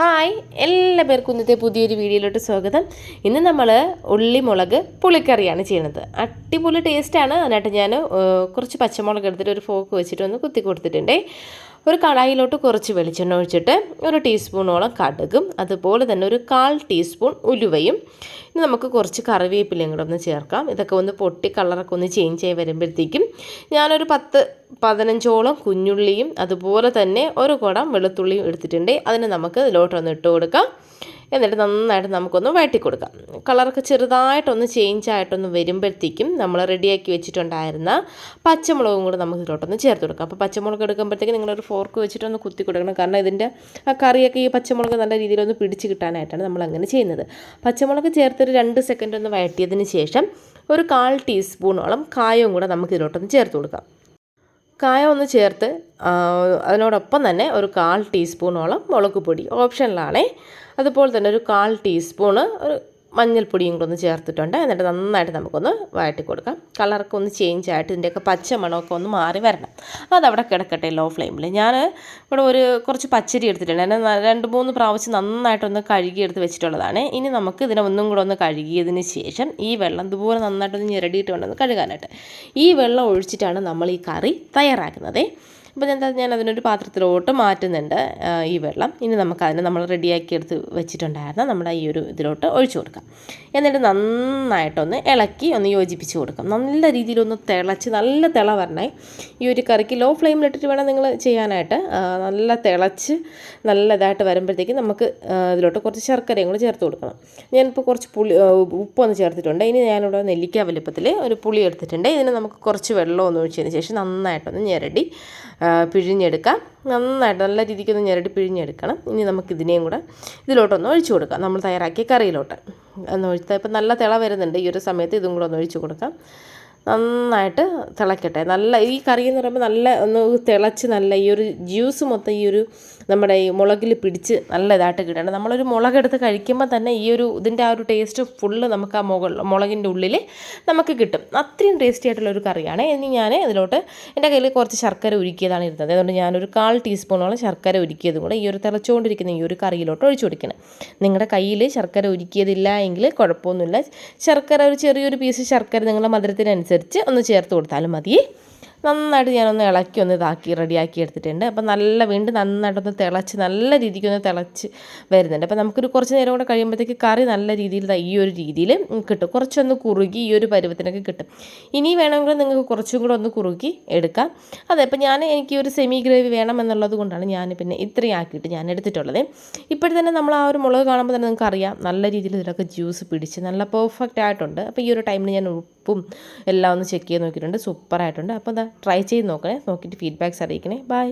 Hi എല്ലാ പേർക്കും ഇന്നത്തെ പുതിയൊരു വീഡിയോയിലോട്ട് സ്വാഗതം. ഇന്ന് നമ്മൾ ഉള്ളി മുളക് പുളിക്കറിയാണ് ചെയ്യുന്നത്. അടിപൊളി ടേസ്റ്റാണ് അതിനായിട്ട് ഞാൻ കുറച്ച് പച്ചമുളക് എടുത്തിട്ട് ഒരു ഫോക്ക് വെച്ചിട്ട് ഒന്ന് കുത്തി കൊടുത്തിട്ടുണ്ട്. ഒരു കടായിലോട്ട് കുറച്ച് വെളിച്ചെണ്ണ ഒഴിച്ചിട്ട് ഒരു ടീസ്പൂണോളം കടുകും അതുപോലെ തന്നെ ഒരു കാൽ ടീസ്പൂൺ ഉലുവയും. ഇനി നമുക്ക് കുറച്ച് കറിവേപ്പിലയും കൂടെ ഒന്ന് ചേർക്കാം. ഇതൊക്കെ ഒന്ന് പൊട്ടി കളറൊക്കെ ഒന്ന് ചേഞ്ച് ആയി വരുമ്പോഴത്തേക്കും ഞാനൊരു പത്ത് പതിനഞ്ചോളം കുഞ്ഞുള്ളിയും അതുപോലെ തന്നെ ഒരു കുടം വെളുത്തുള്ളിയും എടുത്തിട്ടുണ്ട്. അതിന് നമുക്ക് ഇതിലോട്ടൊന്ന് ഇട്ട് കൊടുക്കാം. എന്നിട്ട് നന്നായിട്ട് നമുക്കൊന്ന് വഴറ്റി കൊടുക്കാം കളറൊക്കെ ചെറുതായിട്ടൊന്ന് ചേഞ്ച് ആയിട്ടൊന്ന് വരുമ്പോഴത്തേക്കും നമ്മൾ റെഡിയാക്കി വെച്ചിട്ടുണ്ടായിരുന്ന പച്ചമുളകും കൂടെ നമുക്ക് ഇതിലോട്ടൊന്ന് ചേർത്ത് കൊടുക്കാം. അപ്പോൾ പച്ചമുളക് എടുക്കുമ്പോഴത്തേക്കും നിങ്ങളൊരു ഫോർക്ക് വെച്ചിട്ടൊന്ന് കുത്തി കൊടുക്കണം. കാരണം ഇതിന്റെ ആ കറിയൊക്കെ ഈ പച്ചമുളക് നല്ല രീതിയിലൊന്ന് പിടിച്ച് കിട്ടാനായിട്ടാണ് നമ്മൾ അങ്ങനെ ചെയ്യുന്നത്. പച്ചമുളക് ചേർത്തൊരു രണ്ട് സെക്കൻഡ് ഒന്ന് വഴറ്റിയതിന് ശേഷം ഒരു കാൽ ടീസ്പൂണോളം കായവും കൂടെ നമുക്ക് ഇതിലോട്ടൊന്ന് ചേർത്ത് കൊടുക്കാം. കായം ഒന്ന് ചേർത്ത് അതിനോടൊപ്പം തന്നെ ഒരു കാൽ ടീസ്പൂണോളം മുളക് പൊടി. ഓപ്ഷനിലാണേ. അതുപോലെ തന്നെ ഒരു കാൽ ടീസ്പൂണ് ഒരു മഞ്ഞൾപ്പൊടിയും കൂടെ ഒന്ന് ചേർത്തിട്ടുണ്ട്. എന്നിട്ട് നന്നായിട്ട് നമുക്കൊന്ന് വഴറ്റി കൊടുക്കാം. കളറൊക്കെ ഒന്ന് ചേഞ്ച് ആയിട്ട് ഇതിന്റെയൊക്കെ പച്ച മണമൊക്കെ ഒന്ന് മാറി വരണം. അതവിടെ കിടക്കട്ടെ ലോ ഫ്ലെയിമിൽ ഞാൻ ഇവിടെ ഒരു കുറച്ച് പച്ചരി എടുത്തിട്ടുണ്ട്. എന്നെ രണ്ട് മൂന്ന് പ്രാവശ്യം നന്നായിട്ടൊന്ന് കഴുകിയെടുത്ത് വെച്ചിട്ടുള്ളതാണ്. ഇനി നമുക്ക് ഇതിനെ ഒന്നും കൂടെ ഒന്ന് കഴുകിയതിന് ശേഷം ഈ വെള്ളം ഇതുപോലെ നന്നായിട്ടൊന്ന് ഞെരടിയിട്ട് വേണം കഴുകാനായിട്ട്. ഈ വെള്ളം ഒഴിച്ചിട്ടാണ് നമ്മൾ ഈ കറി തയ്യാറാക്കുന്നത്. അപ്പോൾ എന്താ ഞാൻ അതിനൊരു പാത്രത്തിലോട്ട് മാറ്റുന്നുണ്ട് ഈ വെള്ളം. ഇനി നമുക്കതിനെ നമ്മൾ റെഡിയാക്കി എടുത്ത് വെച്ചിട്ടുണ്ടായിരുന്ന നമ്മുടെ ഈ ഒരു ഇതിലോട്ട് ഒഴിച്ചു കൊടുക്കാം. എന്നിട്ട് നന്നായിട്ടൊന്ന് ഇളക്കി ഒന്ന് യോജിപ്പിച്ച് കൊടുക്കാം. നല്ല രീതിയിലൊന്ന് തിളച്ച് നല്ല തിള വരണേ. ഈ ഒരു കറിക്ക് ലോ ഫ്ലെയിമിലിട്ടിട്ട് വേണം നിങ്ങൾ ചെയ്യാനായിട്ട്. നല്ല തിളച്ച് നല്ല ഇതായിട്ട് വരുമ്പോഴത്തേക്കും നമുക്ക് ഇതിലോട്ട് കുറച്ച് ശർക്കരയും കൂടി ചേർത്ത് കൊടുക്കണം. ഞാനിപ്പോൾ കുറച്ച് പുളി ഉപ്പൊന്ന് ചേർത്തിട്ടുണ്ട്. ഇനി ഞാനിവിടെ നെല്ലിക്ക വലുപ്പത്തിൽ ഒരു പുളി എടുത്തിട്ടുണ്ട്. ഇതിന് നമുക്ക് കുറച്ച് വെള്ളം ഒന്ന് ഒഴിച്ചതിന് ശേഷം നന്നായിട്ടൊന്ന് ഞെരടി പിഴിഞ്ഞെടുക്കാം. നന്നായിട്ട് നല്ല രീതിക്കൊന്ന് ഞെരടി പിഴിഞ്ഞെടുക്കണം. ഇനി നമുക്ക് ഇതിനെയും കൂടെ ഇതിലോട്ടൊന്ന് ഒഴിച്ചു കൊടുക്കാം. നമ്മൾ തയ്യാറാക്കിയ കറിയിലോട്ട്. ഒന്ന് ഒഴിച്ചാൽ ഇപ്പം നല്ല തിള വരുന്നുണ്ട്. ഈ ഒരു സമയത്ത് ഇതും കൂടെ ഒന്ന് ഒഴിച്ചു കൊടുക്കാം. നന്നായിട്ട് തിളക്കട്ടെ. നല്ല ഈ കറി എന്ന് പറയുമ്പോൾ നല്ല ഒന്ന് തിളച്ച് നല്ല ഈ ഒരു ജ്യൂസ് മൊത്തം ഈ ഒരു നമ്മുടെ ഈ മുളകിൽ പിടിച്ച് നല്ല ഇതായിട്ട് കിട്ടണം. നമ്മളൊരു മുളകെടുത്ത് കഴിക്കുമ്പോൾ തന്നെ ഈ ഒരു ഇതിന്റെ ആ ഒരു ടേസ്റ്റ് ഫുള്ള് നമുക്ക് ആ മുകൾ മുളകിന്റെ ഉള്ളിൽ നമുക്ക് കിട്ടും. അത്രയും ടേസ്റ്റി ആയിട്ടുള്ള ഒരു കറിയാണ്. ഇനി ഞാൻ ഇതിലോട്ട് എന്റെ കയ്യിൽ കുറച്ച് ശർക്കര ഉരുക്കിയതാണ് ഇരുന്നത് അതുകൊണ്ട് ഞാനൊരു കാൽ ടീസ്പൂണോളം ശർക്കര ഉരുക്കിയതും കൂടെ ഈ ഒരു തിളച്ചുകൊണ്ടിരിക്കുന്ന ഈ ഒരു കറിയിലോട്ട് ഒഴിച്ചു കൊടുക്കണം. നിങ്ങളുടെ കയ്യിൽ ശർക്കര ഉരുക്കിയതില്ല എങ്കിൽ കുഴപ്പമൊന്നുമില്ല. ശർക്കര ഒരു ചെറിയൊരു പീസ് ശർക്കര നിങ്ങളുടെ മധുരത്തിനനുസരിച്ച് ഒന്ന് ചേർത്ത് കൊടുത്താലും മതി. നന്നായിട്ട് ഞാനൊന്ന് ഇളക്കി ഒന്ന് ഇതാക്കി റെഡിയാക്കി എടുത്തിട്ടുണ്ട്. അപ്പം നല്ല വീണ്ടും നന്നായിട്ടൊന്ന് തിളച്ച് നല്ല രീതിക്കൊന്ന് തിളച്ച് വരുന്നുണ്ട്. അപ്പം നമുക്കൊരു കുറച്ച് നേരം കൂടെ കഴിയുമ്പോഴത്തേക്ക് കറി നല്ല രീതിയിൽ ഈ ഒരു രീതിയിൽ കിട്ടും. കുറച്ചൊന്ന് കുറുകി ഈ ഒരു പരുവത്തിനൊക്കെ കിട്ടും. ഇനി വേണമെങ്കിൽ നിങ്ങൾക്ക് കുറച്ചും കൂടെ ഒന്ന് കുറുകി എടുക്കാം. അതെ അപ്പം ഞാൻ എനിക്ക് ഒരു സെമി ഗ്രേവി വേണം എന്നുള്ളത് കൊണ്ടാണ് ഞാൻ പിന്നെ ഇത്രയും ആക്കിയിട്ട് ഞാൻ എടുത്തിട്ടുള്ളത്. ഇപ്പോഴും തന്നെ നമ്മൾ ആ ഒരു മുളക് കാണുമ്പോൾ തന്നെ നിങ്ങൾക്ക് അറിയാം നല്ല രീതിയിൽ ഇതിലൊക്കെ ജ്യൂസ് പിടിച്ച് നല്ല പെർഫെക്റ്റ് ആയിട്ടുണ്ട്. അപ്പോൾ ഈ ഒരു ടൈമിൽ ഞാൻ ഉപ്പും എല്ലാം ഒന്ന് ചെക്ക് ചെയ്ത് നോക്കിയിട്ടുണ്ട്. സൂപ്പറായിട്ടുണ്ട്. അപ്പോൾ എന്താ ട്രൈ ചെയ്ത് നോക്കണേ. നോക്കിയിട്ട് ഫീഡ്ബാക്ക്സ് അറിയിക്കണേ. ബൈ